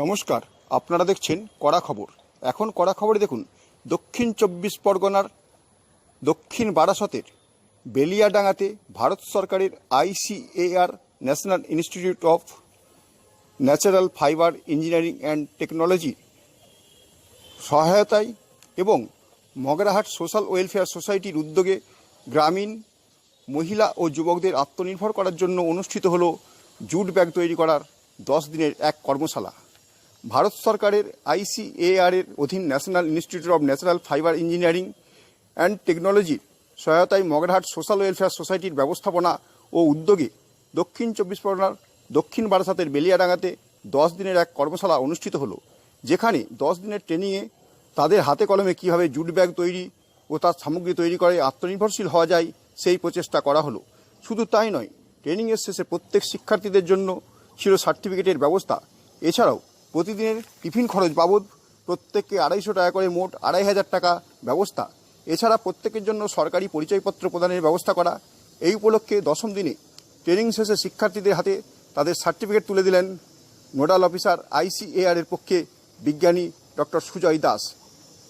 নমস্কার, আপনারা দেখছেন কড়া খবর। এখন কড়া খবরে দেখুন, দক্ষিণ চব্বিশ পরগনার দক্ষিণ বারাসতের বেলিয়াডাঙ্গাতে ভারত সরকারের ICAR national institute of natural fibre engineering and technology সহায়তায় এবং মগরাহাট সোশ্যাল ওয়েলফেয়ার সোসাইটির উদ্যোগে গ্রামীণ, মহিলা ও যুবকদের আত্মনির্ভর করার জন্য অনুষ্ঠিত হলো জুট ব্যাগ তৈরি করার দশ দিনের এক কর্মশালা। ভারত সরকারের আইসিএআর এর অধীন national institute of natural fibre engineering and টেকনোলজির সহায়তায় মগরাহাট সোশ্যাল ওয়েলফেয়ার সোসাইটির ব্যবস্থাপনা ও উদ্যোগে দক্ষিণ চব্বিশ পরগনার দক্ষিণ বারাসাতের বেলিয়াডাঙ্গাতে দশ দিনের এক কর্মশালা অনুষ্ঠিত হলো, যেখানে দশ দিনের ট্রেনিংয়ে তাদের হাতে কলমে কীভাবে জুট ব্যাগ তৈরি ও তার সামগ্রী তৈরি করে আত্মনির্ভরশীল হওয়া যায়, সেই প্রচেষ্টা করা হলো। শুধু তাই নয়, ট্রেনিংয়ের শেষে প্রত্যেক শিক্ষার্থীদের জন্য ছিল সার্টিফিকেটের ব্যবস্থা। এছাড়াও প্রতিদিনের টিফিন খরচ বাবদ প্রত্যেককে আড়াইশো টাকা করে মোট আড়াই হাজার টাকা ব্যবস্থা। এছাড়া প্রত্যেকের জন্য সরকারি পরিচয়পত্র প্রদানের ব্যবস্থা করা। এই উপলক্ষে দশম দিনে ট্রেনিং শেষে শিক্ষার্থীদের হাতে তাদের সার্টিফিকেট তুলে দিলেন নোডাল অফিসার আইসিএআর এর পক্ষে বিজ্ঞানী ডক্টর সুজয় দাস।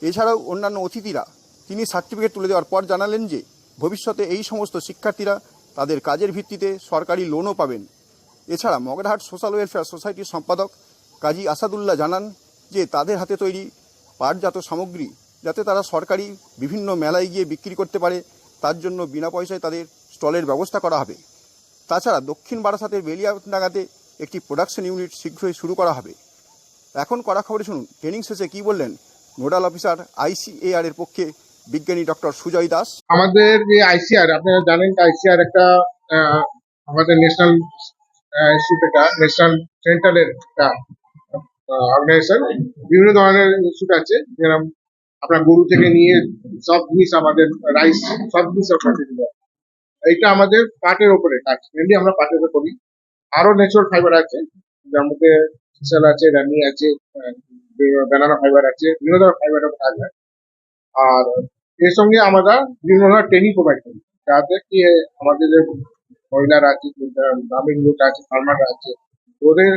এছাড়াও অন্যান্য অতিথিরা তিনি সার্টিফিকেট তুলে দেওয়ার পর জানালেন যে, ভবিষ্যতে এই সমস্ত শিক্ষার্থীরা তাদের কাজের ভিত্তিতে সরকারি লোনও পাবেন। এছাড়া মগরাহাট সোশ্যাল ওয়েলফেয়ার সোসাইটির সম্পাদক কাজী আসাদুল্লাহ জানান যে তাদের হাতে তৈরি পাটজাত সামগ্রী যাতে তারা সরকারি বিভিন্ন মেলায় গিয়ে বিক্রি করতে পারে, তার জন্য বিনা পয়সায় তাদের স্টলের ব্যবস্থা করা হবে। তাছাড়া দক্ষিণ বারাসাতের বেলিয়াডাঙ্গাতে একটি প্রোডাকশন ইউনিট শীঘ্রই শুরু করা হবে। এখন কড়া খবরে শুনুন, ট্রেনিং শেষে কি বললেন নোডাল অফিসার আইসিএআর এর পক্ষে বিজ্ঞানী ডক্টর সুজয় দাস? আমাদের যে আইসিআর, আপনারা জানেন আইসিআর একটা আমাদের ন্যাশনাল ন্যাশনাল অর্গানাইজেশন বিভিন্ন ধরনের ইনস্টিটিউট আছে যেরকম আপনার গরু থেকে নিয়ে সব জিনিস আমাদের রাইস সব জিনিস এইটা আমাদের পাটের উপরে কাজ মেনলি আমরা পাটের উপরে করি। আরও ন্যাচারাল ফাইবার আছে, যার মধ্যে সিসাল আছে, রানি আছে ব্যানানা ফাইবার আছে, বিভিন্ন ধরনের ফাইবারের কাজ হয় আর এর সঙ্গে আমরা বিভিন্ন ধরনের ট্রেনিং প্রোভাইড করি, যাতে কি আমাদের যে মহিলারা আছে গ্রামীণ লোক আছে ফার্মাররা আছে, ওদের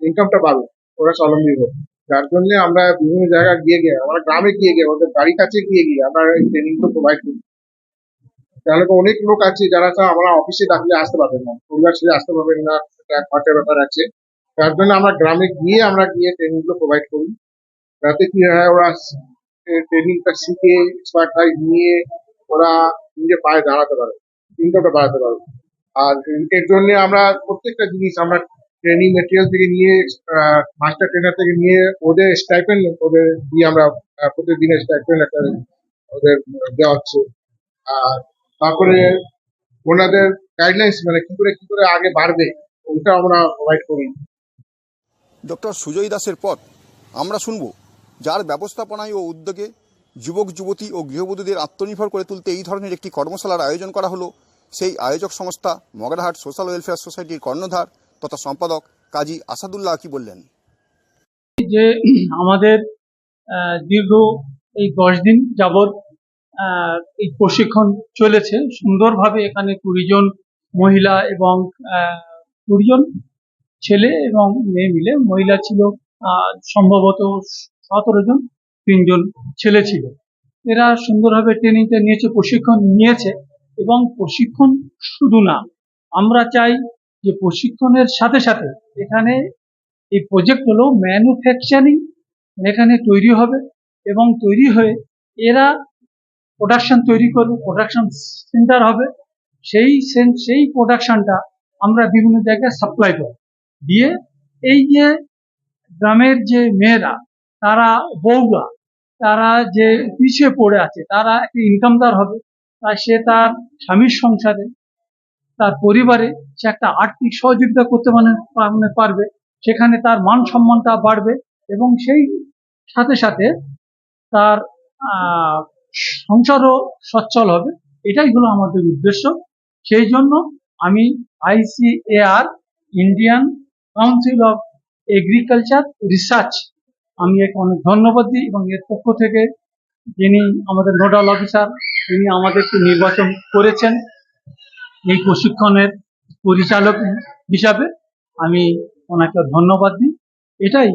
ইনকামটা বাড়বে ওরা স্বাবলম্বী হোক যার জন্য আমরা বিভিন্ন জায়গায় গিয়ে গিয়ে, আমরা গ্রামে গিয়ে গিয়ে ওদের বাড়ির কাছে গিয়ে গিয়ে আমরা এই ট্রেনিংটা প্রোভাইড করি। তাহলে অনেক লোক আছে যারা আমরা অফিসে ডাকলে আসতে পারবেন না, পরিবার ছেড়ে আসতে পারবেন না, একটা খরচার ব্যাপার আছে। তার জন্য আমরা গ্রামে গিয়ে আমরা গিয়ে ট্রেনিংগুলো প্রোভাইড করি। যাতে কি হয়, ওরা ট্রেনিংটা শিখে এক্সপার্টাইজ নিয়ে ওরা নিজে পায়ে দাঁড়াতে পারে ইনকামটা বাড়াতে পারে। আর এর জন্য আমরা প্রত্যেকটা জিনিস আমরা ট্রেনিং মেটেরিয়াল থেকে নিয়ে মাস্টার ট্রেনার থেকে নিয়ে ওদের স্টাইপেন্ড ওদের দিয়ে আমরা প্রতিদিনের স্টাইপেন্ড একটা ওদের দেওয়া হচ্ছে। আর তারপরে ওনাদের গাইডলাইন্স মানে কি করে কি করে আগে বাড়বে, ওইটা আমরা প্রোভাইড করি। ডক্টর সুজয় দাসের পর আমরা শুনব, যার ব্যবস্থাপনায় ও উদ্যোগে যুবক, যুবতী ও গৃহবধূদের আত্মনির্ভর করে তুলতে এই ধরনের একটি কর্মশালার আয়োজন করা হলো। সেই আয়োজক সংস্থা মগরাহাট সোশ্যাল ওয়েলফেয়ার সোসাইটির কর্ণধার তথা সম্পাদক কাজী আসাদুল্লাহ কি বললেন? যে আমাদের দীর্ঘ এই দশ দিন যাবৎ এই প্রশিক্ষণ চলেছে। সুন্দরভাবে এখানে কুড়ি জন মহিলা এবং কুড়ি জন ছেলে এবং মেয়ে মিলে মহিলা ছিল সম্ভবত সতেরো জন তিনজন ছেলে ছিল। এরা সুন্দরভাবে ট্রেনিংটা নিয়েছে, প্রশিক্ষণ নিয়েছে এবং প্রশিক্ষণ শুধু না, আমরা চাই যে প্রশিক্ষণের সাথে সাথে এখানে এই প্রজেক্ট হলো ম্যানুফ্যাকচারিং এখানে তৈরি হবে এবং তৈরি হয়ে এরা প্রোডাকশন তৈরি করবে প্রোডাকশন সেন্টার হবে। সেই সেই প্রোডাকশনটা আমরা বিভিন্ন জায়গায় সাপ্লাই করব। দিয়ে এই যে গ্রামের যে মেয়েরা, তারা বউরা, তারা যে পিছিয়ে পড়ে আছে, তারা একটা ইনকামদার হবে, তাই সে তার স্বামীর সংসারে তার পরিবারে সে একটা আর্থিক সহযোগিতা করতে মানে মানে পারবে। সেখানে তার মান সম্মানটা বাড়বে এবং সেই সাথে সাথে তার সংসারও সচ্ছল হবে। এটাই হলো আমাদের উদ্দেশ্য। সেই জন্য আমি ICAR Indian council of agriculture research, আমি এক অনেক ধন্যবাদ দিই এবং এর পক্ষ থেকে যিনি আমাদের নোডাল অফিসার, তিনি আমাদেরকে নির্বাচন করেছেন। এই প্রশিক্ষণের পরিচালক হিসাবে আমি ওনাকে ধন্যবাদ দিই। এটাই।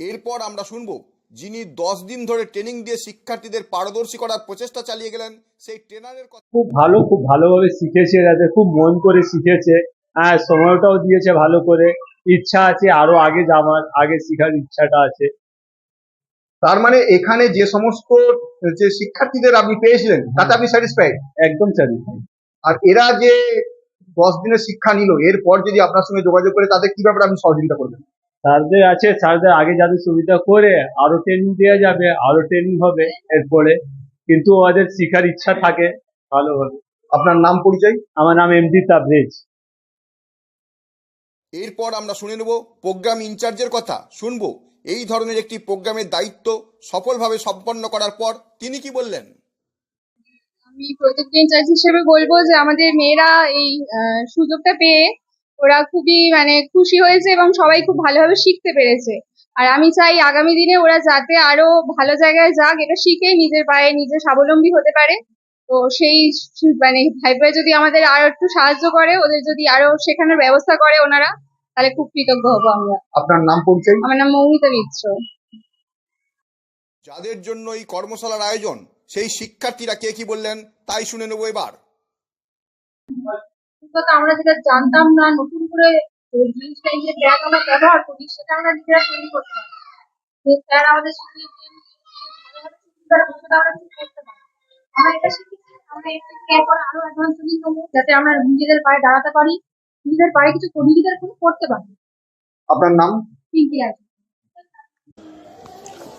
এরপর আমরা শুনব যিনি দশ দিন ধরে ট্রেনিং দিয়ে শিক্ষার্থীদের পারদর্শী করার প্রচেষ্টা চালিয়ে গেলেন সেই ট্রেনারের কথা খুব ভালো খুব ভালোভাবে শিখেছে যাতে খুব মন করে শিখেছে। হ্যাঁ সময়টাও দিয়েছে ভালো করে। ইচ্ছা আছে আরও আগে যাওয়ার আগে শিখার ইচ্ছাটা আছে। তার মানে এখানে যে সমস্ত যে শিক্ষার্থীদের আপনি পেয়েছিলেন তাতে আপনি স্যাটিসফাইড একদম স্যাটিসফাই আর এরা যে দশ দিনের শিক্ষা নিল এরপর যদি আপনার সঙ্গে যোগাযোগ করে তাদের কি ব্যাপারে আপনি সহযোগিতা করবেন? স্যারদের আছে স্যারদের আগে যাদের সুবিধা করে আরও ট্রেনিং দেওয়া যাবে আরও ট্রেনিং হবে এরপরে। কিন্তু ওদের শেখার ইচ্ছা থাকে ভালো হবে আপনার নাম পরিচয়? আমার নাম এমডি তাবরেজ। এরপর আমরা শুনে নেব প্রোগ্রাম ইনচার্জের কথা। শুনব এই ধরনের একটি প্রোগ্রামের দায়িত্ব সফলভাবে সম্পন্ন করার পর তিনি কি বললেন? আমি প্রজেক্ট ইনচার্জ হিসেবে বলব যে আমাদের মেয়েরা এই সুযোগটা পেয়ে ওরা খুবই মানে খুশি হয়েছে এবং সবাই খুব ভালোভাবে শিখতে পেরেছে। আর আমি চাই আগামী দিনে ওরা যাতে আরও ভালো জায়গায় যাক এটা শিখে নিজের পায়ে নিজে স্বাবলম্বী হতে পারে। তো সেই মানে ভাইবে যদি আমাদের আরও একটু সাহায্য করে ওদের যদি আরও শেখানোর ব্যবস্থা করে ওনারা তাহলে খুব কৃতজ্ঞ হব আমরা। আপনার নাম পরিচয়? আমার নাম মৌমিতা মিত্র। যাদের জন্য এই কর্মশালার আয়োজন সেই শিক্ষার্থীরা কে কি বললেন তাই শুনে নেব এবার। আমরা যেটা জানতাম না নতুন করে জিনিসটা যে ব্যাগ আমরা ব্যবহার করি সেটা আমরা নিজেরা তৈরি করতে পারি। যে স্যার আমাদের শিখিয়েছেন আমরা এটা শিখেছি আমরা এর থেকে এরপরে আরও অ্যাডভান্স নেব যাতে আমরা নিজেদের পায়ে দাঁড়াতে পারি নিজেদের পায়ে কিছু নিজেদের কোনো করতে পারি। আপনার নাম? পিঙ্কি আছে